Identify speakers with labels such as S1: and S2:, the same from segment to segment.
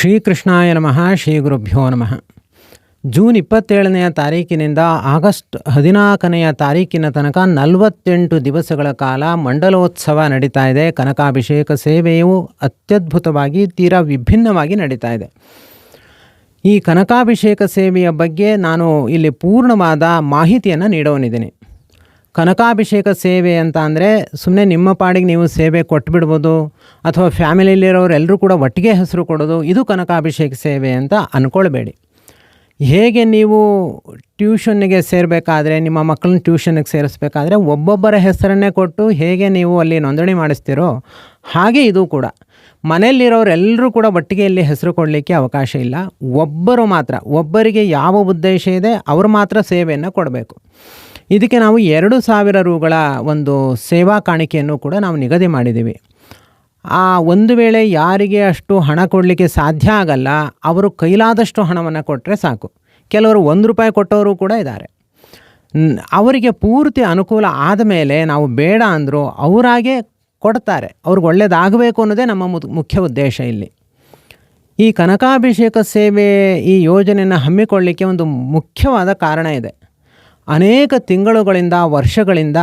S1: ಶ್ರೀಕೃಷ್ಣಾಯ ನಮಃ, ಶ್ರೀ ಗುರುಭ್ಯೋ ನಮಃ. ಜೂನ್ ಇಪ್ಪತ್ತೇಳನೆಯ ತಾರೀಕಿನಿಂದ ಆಗಸ್ಟ್ ಹದಿನಾಲ್ಕನೆಯ ತಾರೀಕಿನ ತನಕ ನಲವತ್ತೆಂಟು ದಿವಸಗಳ ಕಾಲ ಮಂಡಲೋತ್ಸವ ನಡೀತಾ ಇದೆ. ಕನಕಾಭಿಷೇಕ ಸೇವೆಯು ಅತ್ಯದ್ಭುತವಾಗಿ ತೀರಾ ವಿಭಿನ್ನವಾಗಿ ನಡೀತಾ ಇದೆ. ಈ ಕನಕಾಭಿಷೇಕ ಸೇವೆಯ ಬಗ್ಗೆ ನಾನು ಇಲ್ಲಿ ಪೂರ್ಣವಾದ ಮಾಹಿತಿಯನ್ನು ನೀಡೋನಿದ್ದೀನಿ. ಕನಕಾಭಿಷೇಕ ಸೇವೆ ಅಂತ ಅಂದರೆ ಸುಮ್ಮನೆ ನಿಮ್ಮ ಪಾಡಿಗೆ ನೀವು ಸೇವೆ ಕೊಟ್ಬಿಡ್ಬೋದು, ಅಥವಾ ಫ್ಯಾಮಿಲಿಯಲ್ಲಿರೋರು ಎಲ್ಲರೂ ಕೂಡ ಒಟ್ಟಿಗೆ ಹೆಸರು ಕೊಡೋದು, ಇದು ಕನಕಾಭಿಷೇಕ ಸೇವೆ ಅಂತ ಅಂದ್ಕೊಳ್ಬೇಡಿ ಹೇಗೆ ನೀವು ಟ್ಯೂಷನ್ನಿಗೆ ಸೇರಬೇಕಾದ್ರೆ, ನಿಮ್ಮ ಮಕ್ಕಳನ್ನ ಟ್ಯೂಷನ್ನಿಗೆ ಸೇರಿಸ್ಬೇಕಾದ್ರೆ ಒಬ್ಬೊಬ್ಬರ ಹೆಸರನ್ನೇ ಕೊಟ್ಟು ಹೇಗೆ ನೀವು ಅಲ್ಲಿ ನೋಂದಣಿ ಮಾಡಿಸ್ತೀರೋ ಹಾಗೆ ಇದು ಕೂಡ. ಮನೆಯಲ್ಲಿರೋರೆಲ್ಲರೂ ಕೂಡ ಒಟ್ಟಿಗೆ ಇಲ್ಲಿ ಹೆಸರು ಕೊಡಲಿಕ್ಕೆ ಅವಕಾಶ ಇಲ್ಲ. ಒಬ್ಬರು ಮಾತ್ರ, ಒಬ್ಬರಿಗೆ ಯಾವ ಉದ್ದೇಶ ಇದೆ, ಅವರು ಮಾತ್ರ ಸೇವೆಯನ್ನು ಕೊಡಬೇಕು. ಇದಕ್ಕೆ ನಾವು ಎರಡು ಸಾವಿರ ರೂಗಳ ಒಂದು ಸೇವಾ ಕಾಣಿಕೆಯನ್ನು ಕೂಡ ನಾವು ನಿಗದಿ ಮಾಡಿದ್ದೀವಿ. ಆ ಒಂದು ವೇಳೆ ಯಾರಿಗೆ ಅಷ್ಟು ಹಣ ಕೊಡಲಿಕ್ಕೆ ಸಾಧ್ಯ ಆಗಲ್ಲ, ಅವರು ಕೈಲಾದಷ್ಟು ಹಣವನ್ನು ಕೊಟ್ಟರೆ ಸಾಕು. ಕೆಲವರು ಒಂದು ರೂಪಾಯಿ ಕೊಟ್ಟವರು ಕೂಡ ಇದ್ದಾರೆ. ಅವರಿಗೆ ಪೂರ್ತಿ ಅನುಕೂಲ ಆದಮೇಲೆ ನಾವು ಬೇಡ ಅಂದರೂ ಅವರಾಗೆ ಕೊಡ್ತಾರೆ. ಅವ್ರಿಗೆ ಒಳ್ಳೆಯದಾಗಬೇಕು ಅನ್ನೋದೇ ನಮ್ಮ ಮುಖ್ಯ ಉದ್ದೇಶ ಇಲ್ಲಿ. ಈ ಕನಕಾಭಿಷೇಕ ಸೇವೆ ಈ ಯೋಜನೆಯನ್ನು ಹಮ್ಮಿಕೊಳ್ಳಲಿಕ್ಕೆ ಒಂದು ಮುಖ್ಯವಾದ ಕಾರಣ ಇದೆ. ಅನೇಕ ತಿಂಗಳುಗಳಿಂದ, ವರ್ಷಗಳಿಂದ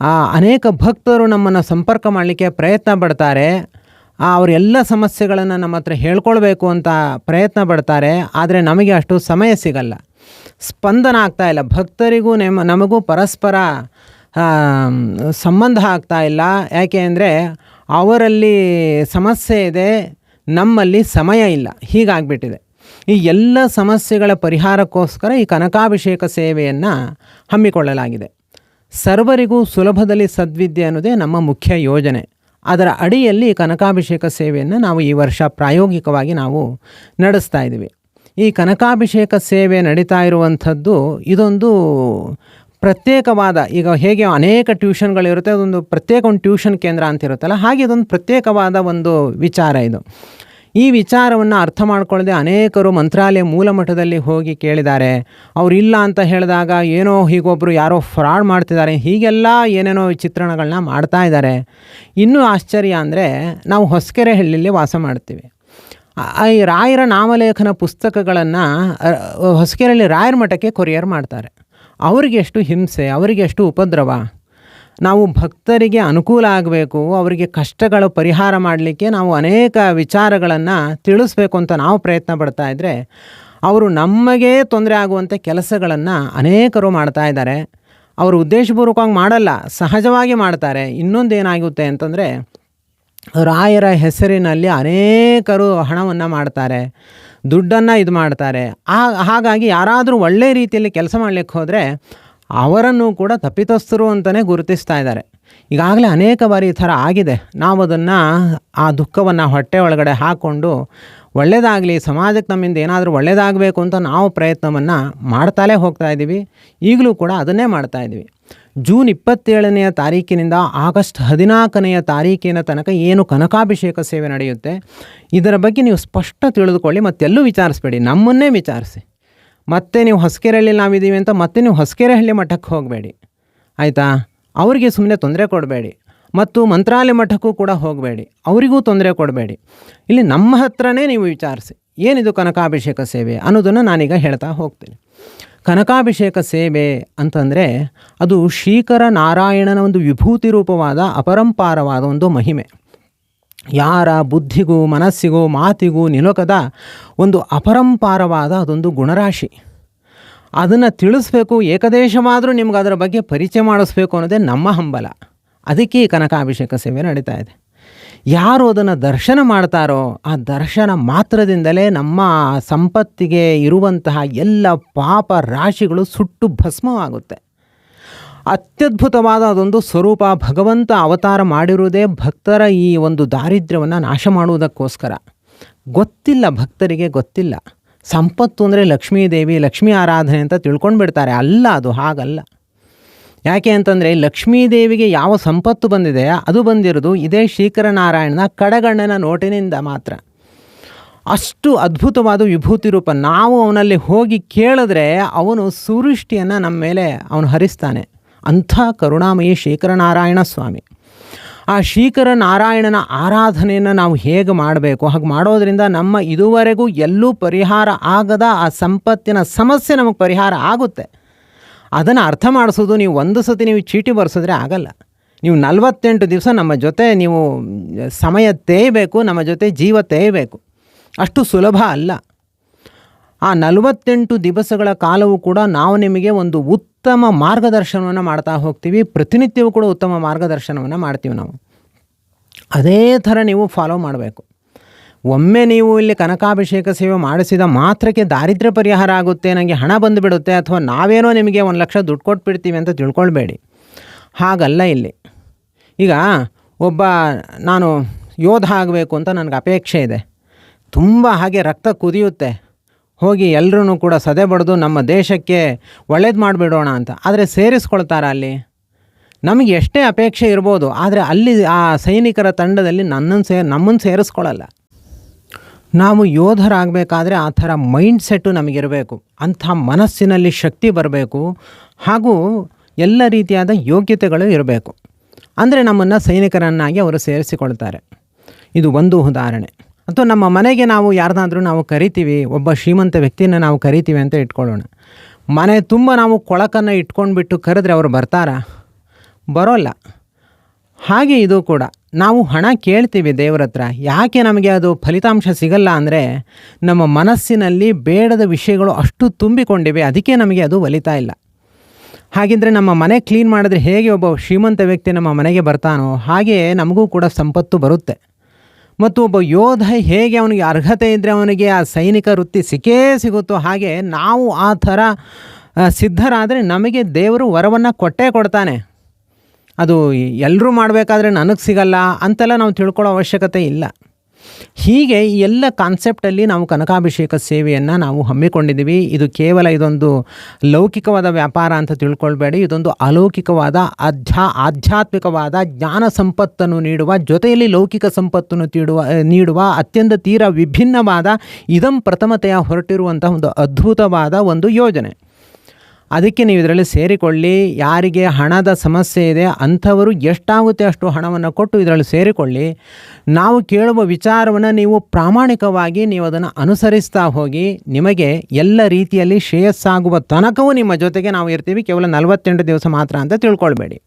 S1: ಆ ಅನೇಕ ಭಕ್ತರು ನಮ್ಮನ್ನು ಸಂಪರ್ಕ ಮಾಡಲಿಕ್ಕೆ ಪ್ರಯತ್ನ ಪಡ್ತಾರೆ. ಅವರೆಲ್ಲ ಸಮಸ್ಯೆಗಳನ್ನು ನಮ್ಮ ಹತ್ರ ಹೇಳ್ಕೊಳ್ಬೇಕು ಅಂತ ಪ್ರಯತ್ನ ಪಡ್ತಾರೆ. ಆದರೆ ನಮಗೆ ಅಷ್ಟು ಸಮಯ ಸಿಗಲ್ಲ. ಸ್ಪಂದನ ಆಗ್ತಾ ಇಲ್ಲ. ಭಕ್ತರಿಗೂ ನೆಮ, ನಮಗೂ ಪರಸ್ಪರ ಸಂಬಂಧ ಆಗ್ತಾ ಇಲ್ಲ. ಯಾಕೆ ಅಂದರೆ ಅವರಲ್ಲಿ ಸಮಸ್ಯೆ ಇದೆ, ನಮ್ಮಲ್ಲಿ ಸಮಯ ಇಲ್ಲ. ಹೀಗಾಗ್ಬಿಟ್ಟಿದೆ. ಈ ಎಲ್ಲ ಸಮಸ್ಯೆಗಳ ಪರಿಹಾರಕ್ಕೋಸ್ಕರ ಈ ಕನಕಾಭಿಷೇಕ ಸೇವೆಯನ್ನು ಹಮ್ಮಿಕೊಳ್ಳಲಾಗಿದೆ. ಸರ್ವರಿಗೂ ಸುಲಭದಲ್ಲಿ ಸದ್ವಿದ್ಯೆ ಅನ್ನೋದೇ ನಮ್ಮ ಮುಖ್ಯ ಯೋಜನೆ. ಅದರ ಅಡಿಯಲ್ಲಿ ಕನಕಾಭಿಷೇಕ ಸೇವೆಯನ್ನು ನಾವು ಈ ವರ್ಷ ಪ್ರಾಯೋಗಿಕವಾಗಿ ನಾವು ನಡೆಸ್ತಾ ಇದ್ದೀವಿ. ಈ ಕನಕಾಭಿಷೇಕ ಸೇವೆ ನಡೀತಾ ಇರುವಂಥದ್ದು ಇದೊಂದು ಪ್ರತ್ಯೇಕವಾದ, ಈಗ ಹೇಗೆ ಅನೇಕ ಟ್ಯೂಷನ್ಗಳಿರುತ್ತೆ ಅದೊಂದು ಪ್ರತ್ಯೇಕ ಒಂದು ಟ್ಯೂಷನ್ ಕೇಂದ್ರ ಅಂತ ಇರುತ್ತಲ್ಲ ಹಾಗೆ ಇದೊಂದು ಪ್ರತ್ಯೇಕವಾದ ಒಂದು ವಿಚಾರ ಇದು. ಈ ವಿಚಾರವನ್ನು ಅರ್ಥ ಮಾಡ್ಕೊಳ್ಳದೆ ಅನೇಕರು ಮಂತ್ರಾಲಯ ಮೂಲ ಮಠದಲ್ಲಿ ಹೋಗಿ ಕೇಳಿದ್ದಾರೆ. ಅವರು ಇಲ್ಲ ಅಂತ ಹೇಳಿದಾಗ ಏನೋ ಹೀಗೊಬ್ಬರು ಯಾರೋ ಫ್ರಾಡ್ ಮಾಡ್ತಿದ್ದಾರೆ, ಹೀಗೆಲ್ಲ ಏನೇನೋ ಚಿತ್ರಣಗಳನ್ನ ಮಾಡ್ತಾ ಇದ್ದಾರೆ. ಇನ್ನೂ ಆಶ್ಚರ್ಯ ಅಂದರೆ ನಾವು ಹೊಸಕೆರೆ ಹಳ್ಳಿಯಲ್ಲಿ ವಾಸ ಮಾಡ್ತೀವಿ. ಈ ರಾಯರ ನಾಮಲೇಖನ ಪುಸ್ತಕಗಳನ್ನು ಹೊಸಕೆರೆಯಲ್ಲಿ ರಾಯರ ಮಠಕ್ಕೆ ಕೊರಿಯರ್ ಮಾಡ್ತಾರೆ. ಅವರಿಗೆಷ್ಟು ಹಿಂಸೆ ಅವರಿಗೆಷ್ಟು ಉಪದ್ರವ. ನಾವು ಭಕ್ತರಿಗೆ ಅನುಕೂಲ ಆಗಬೇಕು, ಅವರಿಗೆ ಕಷ್ಟಗಳು ಪರಿಹಾರ ಮಾಡಲಿಕ್ಕೆ ನಾವು ಅನೇಕ ವಿಚಾರಗಳನ್ನು ತಿಳಿಸ್ಬೇಕು ಅಂತ ನಾವು ಪ್ರಯತ್ನ ಪಡ್ತಾ ಇದ್ದರೆ ಅವರು ನಮಗೆ ತೊಂದರೆ ಆಗುವಂಥ ಕೆಲಸಗಳನ್ನು ಅನೇಕರು ಮಾಡ್ತಾ ಇದ್ದಾರೆ. ಅವರು ಉದ್ದೇಶಪೂರ್ವಕವಾಗಿ ಮಾಡಲ್ಲ, ಸಹಜವಾಗಿ ಮಾಡ್ತಾರೆ. ಇನ್ನೊಂದು ಏನಾಗುತ್ತೆ ಅಂತಂದರೆ, ರಾಯರ ಹೆಸರಿನಲ್ಲಿ ಅನೇಕರು ಹಣವನ್ನು ಮಾಡ್ತಾರೆ, ದುಡ್ಡನ್ನು ಇದು ಮಾಡ್ತಾರೆ. ಹಾಗಾಗಿ ಯಾರಾದರೂ ಒಳ್ಳೆಯ ರೀತಿಯಲ್ಲಿ ಕೆಲಸ ಮಾಡಲಿಕ್ಕೆ ಹೋದರೆ ಅವರನ್ನು ಕೂಡ ತಪ್ಪಿತಸ್ಥರು ಅಂತಲೇ ಗುರುತಿಸ್ತಾ ಇದ್ದಾರೆ. ಈಗಾಗಲೇ ಅನೇಕ ಬಾರಿ ಈ ಥರ ಆಗಿದೆ. ನಾವು ಅದನ್ನು ಆ ದುಃಖವನ್ನು ಹೊಟ್ಟೆ ಒಳಗಡೆ ಹಾಕ್ಕೊಂಡು ಒಳ್ಳೆಯದಾಗಲಿ ಸಮಾಜಕ್ಕೆ ನಮ್ಮಿಂದ ಏನಾದರೂ ಒಳ್ಳೆಯದಾಗಬೇಕು ಅಂತ ನಾವು ಪ್ರಯತ್ನವನ್ನು ಮಾಡ್ತಾಲೇ ಹೋಗ್ತಾ ಇದ್ದೀವಿ. ಈಗಲೂ ಕೂಡ ಅದನ್ನೇ ಮಾಡ್ತಾ ಇದ್ದೀವಿ. ಜೂನ್ ಇಪ್ಪತ್ತೇಳನೆಯ ತಾರೀಕಿನಿಂದ ಆಗಸ್ಟ್ ಹದಿನಾಲ್ಕನೆಯ ತಾರೀಕಿನ ತನಕ ಏನು ಕನಕಾಭಿಷೇಕ ಸೇವೆ ನಡೆಯುತ್ತೆ? ಇದರ ಬಗ್ಗೆ ನೀವು ಸ್ಪಷ್ಟ ತಿಳಿದುಕೊಳ್ಳಿ ಮತ್ತೆಲ್ಲೂ ವಿಚಾರಿಸ್ಬೇಡಿ. ನಮ್ಮನ್ನೇ ವಿಚಾರಿಸಿ. ಮತ್ತೆ ನೀವು ಹೊಸಕೆರೆಹಳ್ಳಿ ನಾವಿದ್ದೀವಿ ಅಂತ ಮತ್ತೆ ನೀವು ಹೊಸಕೆರೆಹಳ್ಳಿ ಮಠಕ್ಕೆ ಹೋಗಬೇಡಿ. ಆಯಿತಾ? ಅವರಿಗೆ ಸುಮ್ಮನೆ ತೊಂದರೆ ಕೊಡಬೇಡಿ. ಮತ್ತು ಮಂತ್ರಾಲಯ ಮಠಕ್ಕೂ ಕೂಡ ಹೋಗಬೇಡಿ. ಅವರಿಗೂ ತೊಂದರೆ ಕೊಡಬೇಡಿ. ಇಲ್ಲಿ ನಮ್ಮ ಹತ್ರನೇ ನೀವು ವಿಚಾರಿಸಿ. ಏನಿದು ಕನಕಾಭಿಷೇಕ ಸೇವೆ ಅನ್ನೋದನ್ನು ನಾನೀಗ ಹೇಳ್ತಾ ಹೋಗ್ತೇನೆ. ಕನಕಾಭಿಷೇಕ ಸೇವೆ ಅಂತಂದರೆ ಅದು ಶ್ರೀಕರ ನಾರಾಯಣನ ಒಂದು ವಿಭೂತಿ ರೂಪವಾದ ಅಪರಂಪಾರವಾದ ಒಂದು ಮಹಿಮೆ. ಯಾರ ಬುದ್ಧಿಗೂ ಮನಸ್ಸಿಗೂ ಮಾತಿಗೂ ನಿಲುಕದ ಒಂದು ಅಪರಂಪಾರವಾದ ಅದೊಂದು ಗುಣರಾಶಿ. ಅದನ್ನು ತಿಳಿಸ್ಬೇಕು, ಏಕದೇಶವಾದರೂ ನಿಮ್ಗೆ ಅದರ ಬಗ್ಗೆ ಪರಿಚಯ ಮಾಡಿಸ್ಬೇಕು ಅನ್ನೋದೇ ನಮ್ಮ ಹಂಬಲ. ಅದಕ್ಕೆ ಈ ಕನಕಾಭಿಷೇಕ ಸೇವೆ ನಡೀತಾ ಇದೆ. ಯಾರು ಅದನ್ನು ದರ್ಶನ ಮಾಡ್ತಾರೋ, ಆ ದರ್ಶನ ಮಾತ್ರದಿಂದಲೇ ನಮ್ಮ ಸಂಪತ್ತಿಗೆ ಇರುವಂತಹ ಎಲ್ಲ ಪಾಪ ರಾಶಿಗಳು ಸುಟ್ಟು ಭಸ್ಮವಾಗುತ್ತೆ. ಅತ್ಯದ್ಭುತವಾದ ಅದೊಂದು ಸ್ವರೂಪ ಭಗವಂತ ಅವತಾರ ಮಾಡಿರುವುದೇ ಭಕ್ತರ ಈ ಒಂದು ದಾರಿದ್ರ್ಯವನ್ನು ನಾಶ ಮಾಡುವುದಕ್ಕೋಸ್ಕರ. ಗೊತ್ತಿಲ್ಲ ಭಕ್ತರಿಗೆ ಗೊತ್ತಿಲ್ಲ. ಸಂಪತ್ತು ಅಂದರೆ ಲಕ್ಷ್ಮೀದೇವಿ, ಲಕ್ಷ್ಮೀ ಆರಾಧನೆ ಅಂತ ತಿಳ್ಕೊಂಡು ಬಿಡ್ತಾರೆ ಅಲ್ಲ ಅದು, ಹಾಗಲ್ಲ. ಯಾಕೆ ಅಂತಂದರೆ ಲಕ್ಷ್ಮೀದೇವಿಗೆ ಯಾವ ಸಂಪತ್ತು ಬಂದಿದೆ, ಅದು ಬಂದಿರೋದು ಇದೇ ಶ್ರೀಕರನಾರಾಯಣನ ಕಡಗಣ್ಣನ ನೋಟಿನಿಂದ ಮಾತ್ರ. ಅಷ್ಟು ಅದ್ಭುತವಾದ ವಿಭೂತಿ ರೂಪ. ನಾವು ಅವನಲ್ಲಿ ಹೋಗಿ ಕೇಳಿದ್ರೆ ಅವನು ಸುರುಷ್ಟಿಯನ್ನು ನಮ್ಮ ಮೇಲೆ ಅವನು ಹರಿಸ್ತಾನೆ. ಅಂಥ ಕರುಣಾಮಯಿ ಶೇಖರನಾರಾಯಣ ಸ್ವಾಮಿ. ಆ ಶ್ರೀಕರ ನಾರಾಯಣನ ಆರಾಧನೆಯನ್ನು ನಾವು ಹೇಗೆ ಮಾಡಬೇಕು, ಹಾಗೆ ಮಾಡೋದರಿಂದ ನಮ್ಮ ಇದುವರೆಗೂ ಎಲ್ಲೂ ಪರಿಹಾರ ಆಗದ ಆ ಸಂಪತ್ತಿನ ಸಮಸ್ಯೆ ನಮಗೆ ಪರಿಹಾರ ಆಗುತ್ತೆ. ಅದನ್ನು ಅರ್ಥ ಮಾಡಿಸೋದು ನೀವು ಒಂದು ಸತಿ ನೀವು ಚೀಟಿ ಬರೆಸಿದ್ರೆ ಆಗಲ್ಲ. ನೀವು ನಲವತ್ತೆಂಟು ದಿವಸ ನಮ್ಮ ಜೊತೆ ನೀವು ಸಮಯ ತೇಯಬೇಕು ನಮ್ಮ ಜೊತೆ ಜೀವ ತೇಯಬೇಕು ಅಷ್ಟು ಸುಲಭ ಅಲ್ಲ. ಆ ನಲವತ್ತೆಂಟು ದಿವಸಗಳ ಕಾಲವೂ ಕೂಡ ನಾವು ನಿಮಗೆ ಒಂದು ಉತ್ತಮ ಮಾರ್ಗದರ್ಶನವನ್ನು ಮಾಡ್ತಾ ಹೋಗ್ತೀವಿ. ಪ್ರತಿನಿತ್ಯವೂ ಕೂಡ ಉತ್ತಮ ಮಾರ್ಗದರ್ಶನವನ್ನು ಮಾಡ್ತೀವಿ ನಾವು. ಅದೇ ಥರ ನೀವು ಫಾಲೋ ಮಾಡಬೇಕು. ಒಮ್ಮೆ ನೀವು ಇಲ್ಲಿ ಕನಕಾಭಿಷೇಕ ಸೇವೆ ಮಾಡಿಸಿದ ಮಾತ್ರಕ್ಕೆ ದಾರಿದ್ರ್ಯ ಪರಿಹಾರ ಆಗುತ್ತೆ ನನಗೆ ಹಣ ಬಂದುಬಿಡುತ್ತೆ ಅಥವಾ ನಾವೇನೋ ನಿಮಗೆ ಒಂದು ಲಕ್ಷ ದುಡ್ಡು ಕೊಟ್ಬಿಡ್ತೀವಿ ಅಂತ ತಿಳ್ಕೊಳ್ಬೇಡಿ. ಹಾಗಲ್ಲ ಇಲ್ಲಿ. ಈಗ ಒಬ್ಬ ನಾನು ಯೋಧ ಆಗಬೇಕು ಅಂತ ನನಗೆ ಅಪೇಕ್ಷೆ ಇದೆ. ತುಂಬ ಹಾಗೆ ರಕ್ತ ಕುದಿಯುತ್ತೆ. ಹೋಗಿ ಎಲ್ಲರೂ ಕೂಡ ಸದೆ ಬಡಿದು ನಮ್ಮ ದೇಶಕ್ಕೆ ಒಳ್ಳೇದು ಮಾಡಿಬಿಡೋಣ ಅಂತ. ಆದರೆ ಸೇರಿಸ್ಕೊಳ್ತಾರ ಅಲ್ಲಿ? ನಮಗೆ ಎಷ್ಟೇ ಅಪೇಕ್ಷೆ ಇರ್ಬೋದು, ಆದರೆ ಅಲ್ಲಿ ಆ ಸೈನಿಕರ ತಂಡದಲ್ಲಿ ನನ್ನನ್ನು ಸೇ ನಮ್ಮನ್ನು ಸೇರಿಸ್ಕೊಳ್ಳಲ್ಲ ನಾವು ಯೋಧರಾಗಬೇಕಾದ್ರೆ ಆ ಥರ ಮೈಂಡ್ ಸೆಟ್ಟು ನಮಗಿರಬೇಕು, ಅಂಥ ಮನಸ್ಸಿನಲ್ಲಿ ಶಕ್ತಿ ಬರಬೇಕು, ಹಾಗೂ ಎಲ್ಲ ರೀತಿಯಾದ ಯೋಗ್ಯತೆಗಳು ಇರಬೇಕು. ಅಂದರೆ ನಮ್ಮನ್ನು ಸೈನಿಕರನ್ನಾಗಿ ಅವರು ಸೇರಿಸಿಕೊಳ್ತಾರೆ. ಇದು ಒಂದು ಉದಾಹರಣೆ. ಅಥವಾ ನಮ್ಮ ಮನೆಗೆ ನಾವು ಯಾರನ್ನಾದರೂ ನಾವು ಕರಿತೀವಿ, ಒಬ್ಬ ಶ್ರೀಮಂತ ವ್ಯಕ್ತಿನ ನಾವು ಕರಿತೀವಿ ಅಂತ ಇಟ್ಕೊಳ್ಳೋಣ. ಮನೆ ತುಂಬ ನಾವು ಕೊಳಕನ್ನು ಇಟ್ಕೊಂಡ್ಬಿಟ್ಟು ಕರೆದ್ರೆ ಅವರು ಬರ್ತಾರಾ? ಬರೋಲ್ಲ. ಹಾಗೆ ಇದು ಕೂಡ. ನಾವು ಹಣ ಕೇಳ್ತೀವಿ ದೇವರ ಹತ್ರ. ಯಾಕೆ ನಮಗೆ ಅದು ಫಲಿತಾಂಶ ಸಿಗಲ್ಲ ಅಂದರೆ ನಮ್ಮ ಮನಸ್ಸಿನಲ್ಲಿ ಬೇಡದ ವಿಷಯಗಳು ಅಷ್ಟು ತುಂಬಿಕೊಂಡಿವೆ, ಅದಕ್ಕೆ ನಮಗೆ ಅದು ಒಲಿತಾ ಇಲ್ಲ. ಹಾಗೆಂದರೆ ನಮ್ಮ ಮನೆ ಕ್ಲೀನ್ ಮಾಡಿದ್ರೆ ಹೇಗೆ ಒಬ್ಬ ಶ್ರೀಮಂತ ವ್ಯಕ್ತಿ ನಮ್ಮ ಮನೆಗೆ ಬರ್ತಾನೋ ಹಾಗೆ ನಮಗೂ ಕೂಡ ಸಂಪತ್ತು ಬರುತ್ತೆ. ಮತ್ತು ಒಬ್ಬ ಯೋಧ ಹೇಗೆ ಅವನಿಗೆ ಅರ್ಹತೆ ಇದ್ದರೆ ಅವನಿಗೆ ಆ ಸೈನಿಕ ವೃತ್ತಿ ಸಿಕ್ಕೇ ಸಿಗುತ್ತೋ ಹಾಗೆ ನಾವು ಆ ಥರ ಸಿದ್ಧರಾದರೆ ನಮಗೆ ದೇವರು ವರವನ್ನು ಕೊಟ್ಟೇ ಕೊಡ್ತಾನೆ. ಅದು ಎಲ್ಲರೂ ಮಾಡಬೇಕಾದ್ರೆ ನನಗೆ ಸಿಗಲ್ಲ ಅಂತೆಲ್ಲ ನಾವು ತಿಳ್ಕೊಳ್ಳೋ ಅವಶ್ಯಕತೆ ಇಲ್ಲ. ಹೀಗೆ ಈ ಎಲ್ಲ ಕಾನ್ಸೆಪ್ಟಲ್ಲಿ ನಾವು ಕನಕಾಭಿಷೇಕ ಸೇವೆಯನ್ನು ನಾವು ಹಮ್ಮಿಕೊಂಡಿದ್ದೀವಿ. ಇದು ಕೇವಲ ಇದೊಂದು ಲೌಕಿಕವಾದ ವ್ಯಾಪಾರ ಅಂತ ತಿಳ್ಕೊಳ್ಬೇಡಿ. ಇದೊಂದು ಅಲೌಕಿಕವಾದ ಅಧ್ಯಾ, ಆಧ್ಯಾತ್ಮಿಕವಾದ ಜ್ಞಾನ ಸಂಪತ್ತನ್ನು ನೀಡುವ, ಜೊತೆಯಲ್ಲಿ ಲೌಕಿಕ ಸಂಪತ್ತನ್ನು ತೀಡುವ ನೀಡುವ ಅತ್ಯಂತ ತೀರ ವಿಭಿನ್ನವಾದ ಇದಂ ಪ್ರಥಮತೆಯ ಹೊರಟಿರುವಂತಹ ಒಂದು ಅದ್ಭುತವಾದ ಒಂದು ಯೋಜನೆ. ಅದಕ್ಕೆ ನೀವು ಇದರಲ್ಲಿ ಸೇರಿಕೊಳ್ಳಿ. ಯಾರಿಗೆ ಹಣದ ಸಮಸ್ಯೆ ಇದೆ, ಅಂಥವರು ಎಷ್ಟಾಗುತ್ತೆ ಅಷ್ಟು ಹಣವನ್ನು ಕೊಟ್ಟು ಇದರಲ್ಲಿ ಸೇರಿಕೊಳ್ಳಿ. ನಾವು ಕೇಳುವ ವಿಚಾರವನ್ನು ನೀವು ಪ್ರಾಮಾಣಿಕವಾಗಿ ನೀವು ಅದನ್ನು ಅನುಸರಿಸ್ತಾ ಹೋಗಿ, ನಿಮಗೆ ಎಲ್ಲ ರೀತಿಯಲ್ಲಿ ಶ್ರೇಯಸ್ಸಾಗುವ ತನಕವೂ ನಿಮ್ಮ ಜೊತೆಗೆ ನಾವು ಇರ್ತೀವಿ. ಕೇವಲ ನಲವತ್ತೆಂಟು ದಿವಸ ಮಾತ್ರ ಅಂತ ತಿಳ್ಕೊಳ್ಬೇಡಿ.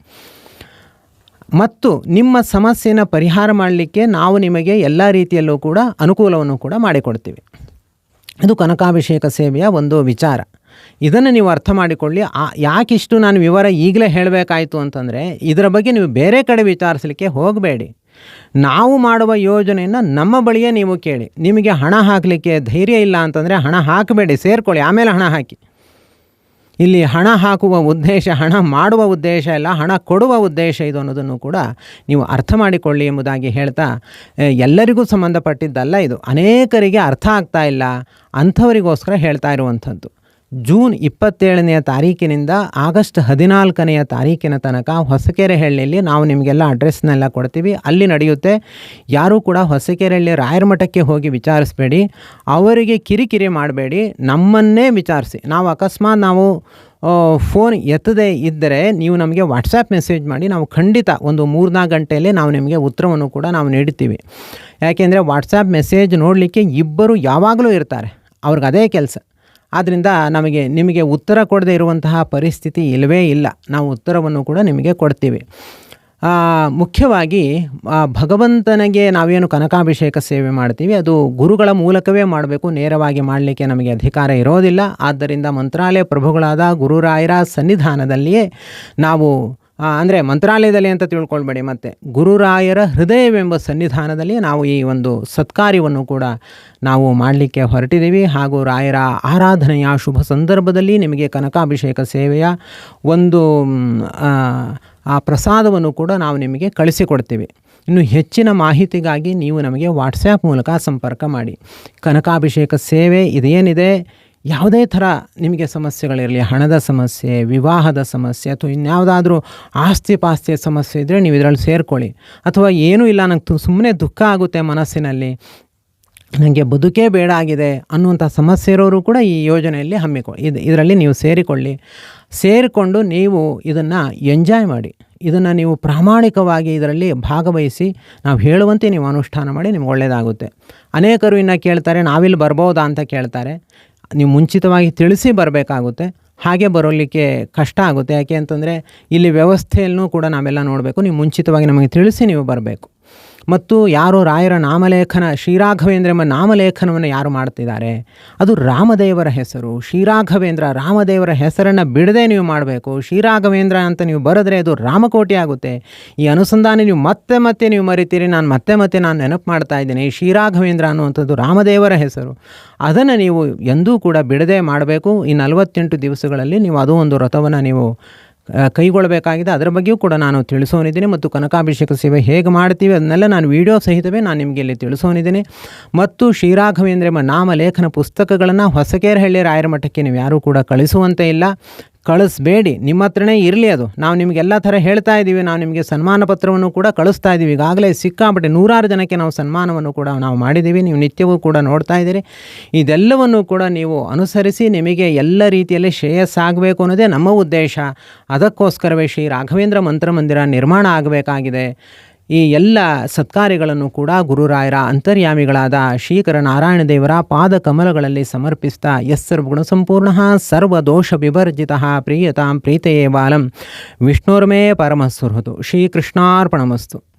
S1: ಮತ್ತು ನಿಮ್ಮ ಸಮಸ್ಯೆನ ಪರಿಹಾರ ಮಾಡಲಿಕ್ಕೆ ನಾವು ನಿಮಗೆ ಎಲ್ಲ ರೀತಿಯಲ್ಲೂ ಕೂಡ ಅನುಕೂಲವನ್ನು ಕೂಡ ಮಾಡಿಕೊಡ್ತೀವಿ. ಇದು ಕನಕಾಭಿಷೇಕ ಸೇವೆಯ ಒಂದು ವಿಚಾರ. ಇದನ್ನು ನೀವು ಅರ್ಥ ಮಾಡಿಕೊಳ್ಳಿ. ಆ, ಯಾಕಿಷ್ಟು ನಾನು ವಿವರ ಈಗಲೇ ಹೇಳಬೇಕಾಯಿತು ಅಂತಂದರೆ, ಇದರ ಬಗ್ಗೆ ನೀವು ಬೇರೆ ಕಡೆ ವಿಚಾರಿಸಲಿಕ್ಕೆ ಹೋಗಬೇಡಿ. ನಾವು ಮಾಡುವ ಯೋಜನೆಯನ್ನು ನಮ್ಮ ಬಳಿಯೇ ನೀವು ಕೇಳಿ. ನಿಮಗೆ ಹಣ ಹಾಕಲಿಕ್ಕೆ ಧೈರ್ಯ ಇಲ್ಲ ಅಂತಂದರೆ ಹಣ ಹಾಕಬೇಡಿ, ಸೇರ್ಕೊಳ್ಳಿ, ಆಮೇಲೆ ಹಣ ಹಾಕಿ. ಇಲ್ಲಿ ಹಣ ಹಾಕುವ ಉದ್ದೇಶ, ಹಣ ಮಾಡುವ ಉದ್ದೇಶ ಇಲ್ಲ ಹಣ ಕೊಡುವ ಉದ್ದೇಶ ಇದು ಅನ್ನೋದನ್ನು ಕೂಡ ನೀವು ಅರ್ಥ ಮಾಡಿಕೊಳ್ಳಿ ಎಂಬುದಾಗಿ ಹೇಳ್ತಾ ಎಲ್ಲರಿಗೂ ಸಂಬಂಧಪಟ್ಟಿದ್ದಲ್ಲ ಇದು. ಅನೇಕರಿಗೆ ಅರ್ಥ ಆಗ್ತಾ ಇಲ್ಲ, ಅಂಥವರಿಗೋಸ್ಕರ ಹೇಳ್ತಾ ಇರುವಂಥದ್ದು. ಜೂನ್ ಇಪ್ಪತ್ತೇಳನೆಯ ತಾರೀಕಿನಿಂದ ಆಗಸ್ಟ್ ಹದಿನಾಲ್ಕನೆಯ ತಾರೀಕಿನ ತನಕ ಹೊಸಕೆರೆಹಳ್ಳಿಯಲ್ಲಿ ನಾವು ನಿಮಗೆಲ್ಲ ಅಡ್ರೆಸ್ನೆಲ್ಲ ಕೊಡ್ತೀವಿ. ಅಲ್ಲಿ ನಡೆಯುತ್ತೆ. ಯಾರೂ ಕೂಡ ಹೊಸಕೆರೆಹಳ್ಳಿ ರಾಯರ ಮಠಕ್ಕೆ ಹೋಗಿ ವಿಚಾರಿಸಬೇಡಿ. ಅವರಿಗೆ ಕಿರಿಕಿರಿ ಮಾಡಬೇಡಿ. ನಮ್ಮನ್ನೇ ವಿಚಾರಿಸಿ. ನಾವು ಅಕಸ್ಮಾತ್ ನಾವು ಫೋನ್ ಎತ್ತದೇ ಇದ್ದರೆ ನೀವು ನಮಗೆ ವಾಟ್ಸಪ್ ಮೆಸೇಜ್ ಮಾಡಿ, ನಾವು ಖಂಡಿತ ಒಂದು ಮೂರ್ನಾಲ್ಕು ಗಂಟೆಯಲ್ಲಿ ನಾವು ನಿಮಗೆ ಉತ್ತರವನ್ನು ಕೂಡ ನಾವು ನೀಡ್ತೀವಿ ಯಾಕೆಂದರೆ ವಾಟ್ಸಪ್ ಮೆಸೇಜ್ ನೋಡಲಿಕ್ಕೆ ಇಬ್ಬರು ಯಾವಾಗಲೂ ಇರ್ತಾರೆ. ಅವ್ರಿಗೆ ಅದೇ ಕೆಲಸ. ಆದ್ದರಿಂದ ನಮಗೆ ನಿಮಗೆ ಉತ್ತರ ಕೊಡದೇ ಇರುವಂತಹ ಪರಿಸ್ಥಿತಿ ಇಲ್ಲವೇ ಇಲ್ಲ. ನಾವು ಉತ್ತರವನ್ನು ಕೂಡ ನಿಮಗೆ ಕೊಡ್ತೀವಿ. ಮುಖ್ಯವಾಗಿ ಭಗವಂತನಿಗೆ ನಾವೇನು ಕನಕಾಭಿಷೇಕ ಸೇವೆ ಮಾಡ್ತೀವಿ, ಅದು ಗುರುಗಳ ಮೂಲಕವೇ ಮಾಡಬೇಕು, ನೇರವಾಗಿ ಮಾಡಲಿಕ್ಕೆ ನಮಗೆ ಅಧಿಕಾರ ಇರೋದಿಲ್ಲ. ಆದ್ದರಿಂದ ಮಂತ್ರಾಲಯ ಪ್ರಭುಗಳಾದ ಗುರುರಾಯರ ಸನ್ನಿಧಾನದಲ್ಲಿಯೇ ನಾವು ಅಂದರೆ ಮಂತ್ರಾಲಯದಲ್ಲಿ ಅಂತ ತಿಳ್ಕೊಳ್ಬೇಡಿ ಮತ್ತೆ. ಗುರುರಾಯರ ಹೃದಯವೆಂಬ ಸನ್ನಿಧಾನದಲ್ಲಿ ನಾವು ಈ ಒಂದು ಸತ್ಕಾರ್ಯವನ್ನು ಕೂಡ ನಾವು ಮಾಡಲಿಕ್ಕೆ ಹೊರಟಿದ್ದೀವಿ. ಹಾಗೂ ರಾಯರ ಆರಾಧನೆಯ ಶುಭ ಸಂದರ್ಭದಲ್ಲಿ ನಿಮಗೆ ಕನಕಾಭಿಷೇಕ ಸೇವೆಯ ಒಂದು ಆ, ಪ್ರಸಾದವನ್ನು ಕೂಡ ನಾವು ನಿಮಗೆ ಕಳಿಸಿಕೊಡ್ತೀವಿ. ಇನ್ನು ಹೆಚ್ಚಿನ ಮಾಹಿತಿಗಾಗಿ ನೀವು ನಮಗೆ ವಾಟ್ಸ್ಯಾಪ್ ಮೂಲಕ ಸಂಪರ್ಕ ಮಾಡಿ. ಕನಕಾಭಿಷೇಕ ಸೇವೆ ಇದೇನಿದೆ? ಯಾವುದೇ ಥರ ನಿಮಗೆ ಸಮಸ್ಯೆಗಳಿರಲಿ, ಹಣದ ಸಮಸ್ಯೆ, ವಿವಾಹದ ಸಮಸ್ಯೆ ಅಥವಾ ಇನ್ಯಾವುದಾದ್ರೂ ಆಸ್ತಿ ಪಾಸ್ತಿಯ ಸಮಸ್ಯೆ ಇದ್ದರೆ ನೀವು ಇದರಲ್ಲಿ ಸೇರಿಕೊಳ್ಳಿ. ಅಥವಾ ಏನೂ ಇಲ್ಲ, ನಂಗೆ ಸುಮ್ಮನೆ ದುಃಖ ಆಗುತ್ತೆ ಮನಸ್ಸಿನಲ್ಲಿ ನನಗೆ ಬದುಕೇ ಬೇಡ ಆಗಿದೆ ಅನ್ನುವಂಥ ಸಮಸ್ಯೆ ಇರೋರು ಕೂಡ ಈ ಯೋಜನೆಯಲ್ಲಿ ಹಮ್ಮಿಕೊ ಇದು, ಇದರಲ್ಲಿ ನೀವು ಸೇರಿಕೊಳ್ಳಿ. ಸೇರಿಕೊಂಡು ನೀವು ಇದನ್ನು ಎಂಜಾಯ್ ಮಾಡಿ. ಇದನ್ನು ನೀವು ಪ್ರಾಮಾಣಿಕವಾಗಿ ಇದರಲ್ಲಿ ಭಾಗವಹಿಸಿ, ನಾವು ಹೇಳುವಂತೆ ನೀವು ಅನುಷ್ಠಾನ ಮಾಡಿ ನಿಮ್ಗೆ ಒಳ್ಳೆಯದಾಗುತ್ತೆ ಅನೇಕರು ಇನ್ನು ಕೇಳ್ತಾರೆ, ನಾವಿಲ್ಲಿ ಬರ್ಬೋದಾ ಅಂತ ಕೇಳ್ತಾರೆ. ನೀವು ಮುಂಚಿತವಾಗಿ ತಿಳಿಸಿ ಬರಬೇಕಾಗುತ್ತೆ. ಹಾಗೆ ಬರೋಲಿಕ್ಕೆ ಕಷ್ಟ ಆಗುತ್ತೆ. ಯಾಕೆ ಅಂತಂದರೆ ಇಲ್ಲಿ ವ್ಯವಸ್ಥೆಯಲ್ಲೂ ಕೂಡ ನಾವೆಲ್ಲ ನೋಡಬೇಕು. ನೀವು ಮುಂಚಿತವಾಗಿ ನಮಗೆ ತಿಳಿಸಿ ನೀವು ಬರಬೇಕು. ಮತ್ತು ಯಾರು ರಾಯರ ನಾಮಲೇಖನ, ಶ್ರೀರಾಘವೇಂದ್ರ ಎಂಬ ನಾಮಲೇಖನವನ್ನು ಯಾರು ಮಾಡ್ತಿದ್ದಾರೆ? ಅದು ರಾಮದೇವರ ಹೆಸರು. ಶ್ರೀರಾಘವೇಂದ್ರ, ರಾಮದೇವರ ಹೆಸರನ್ನು ಬಿಡದೆ ನೀವು ಮಾಡಬೇಕು. ಶ್ರೀರಾಘವೇಂದ್ರ ಅಂತ ನೀವು ಬರೆದ್ರೆ ಅದು ರಾಮಕೋಟಿ ಆಗುತ್ತೆ. ಈ ಅನುಸಂಧಾನ ನೀವು ಮತ್ತೆ ಮತ್ತೆ ನೀವು ಮರಿತೀರಿ. ನಾನು ಮತ್ತೆ ಮತ್ತೆ ನಾನು ನೆನಪು ಮಾಡ್ತಾ ಇದ್ದೀನಿ. ಶ್ರೀರಾಘವೇಂದ್ರ ಅನ್ನುವಂಥದ್ದು ರಾಮದೇವರ ಹೆಸರು. ಅದನ್ನು ನೀವು ಎಂದೂ ಕೂಡ ಬಿಡದೆ ಮಾಡಬೇಕು. ಈ ನಲವತ್ತೆಂಟು ದಿವಸಗಳಲ್ಲಿ ನೀವು ಅದು ಒಂದು ವ್ರತವನ್ನು ನೀವು ಕೈಗೊಳ್ಳಬೇಕಾಗಿದೆ. ಅದರ ಬಗ್ಗೆಯೂ ಕೂಡ ನಾನು ತಿಳಿಸೋನಿದ್ದೀನಿ ಮತ್ತು ಕನಕಾಭಿಷೇಕ ಸೇವೆ ಹೇಗೆ ಮಾಡ್ತೀವಿ ಅದನ್ನೆಲ್ಲ ನಾನು ವಿಡಿಯೋ ಸಹಿತವೇ ನಾನು ನಿಮಗೆ ಇಲ್ಲಿ ತಿಳಿಸೋನಿದ್ದೀನಿ. ಮತ್ತು ಶ್ರೀರಾಘವೇಂದ್ರ ಎಂಬ ನಾಮಲೇಖನ ಪುಸ್ತಕಗಳನ್ನು ಹೊಸಕೇರಹಳ್ಳಿ ರಾಯರ ಮಠಕ್ಕೆ ನೀವು ಯಾರೂ ಕೂಡ ಕಳಿಸುವಂತೆ ಇಲ್ಲ. ಕಳಿಸ್ಬೇಡಿ. ನಿಮ್ಮ ಹತ್ರನೇ ಇರಲಿ ಅದು. ನಾವು ನಿಮಗೆಲ್ಲ ಥರ ಹೇಳ್ತಾ ಇದ್ದೀವಿ. ನಾವು ನಿಮಗೆ ಸನ್ಮಾನ ಪತ್ರವನ್ನು ಕೂಡ ಕಳಿಸ್ತಾ ಇದ್ದೀವಿ. ಈಗಾಗಲೇ ಸಿಕ್ಕಾಪಟ್ಟೆ ನೂರಾರು ಜನಕ್ಕೆ ನಾವು ಸನ್ಮಾನವನ್ನು ಕೂಡ ನಾವು ಮಾಡಿದ್ದೀವಿ. ನೀವು ನಿತ್ಯವೂ ಕೂಡ ನೋಡ್ತಾ ಇದ್ದೀರಿ. ಇದೆಲ್ಲವನ್ನು ಕೂಡ ನೀವು ಅನುಸರಿಸಿ ನಿಮಗೆ ಎಲ್ಲ ರೀತಿಯಲ್ಲಿ ಶ್ರೇಯಸ್ಸಾಗಬೇಕು ಅನ್ನೋದೇ ನಮ್ಮ ಉದ್ದೇಶ. ಅದಕ್ಕೋಸ್ಕರವೇ ಶ್ರೀ ರಾಘವೇಂದ್ರ ಮಂತ್ರಮಂದಿರ ನಿರ್ಮಾಣ ಆಗಬೇಕಾಗಿದೆ. ಈ ಎಲ್ಲ ಸತ್ಕಾರ್ಯಗಳನ್ನು ಕೂಡ ಗುರುರಾಯರ ಅಂತರ್ಯಾಮಿಗಳಾದ ಶ್ರೀಕರ ನಾರಾಯಣ ದೇವರ ಪಾದ ಕಮಲಗಳಲ್ಲಿ ಸಮರ್ಪಿಸ್ತಾ ಸರ್ವಗುಣ ಸಂಪೂರ್ಣ ಸರ್ವದೋಷ ವಿವರ್ಜಿತ ಪ್ರಿಯತಾಂ ಪ್ರೀತೆಯೇ ಬಾಲಂ. ವಿಷ್ಣುರ್ಮೇ ಪರಮಸ್ಸುಹೃತು ಶ್ರೀಕೃಷ್ಣಾರ್ಪಣಮಸ್ತು.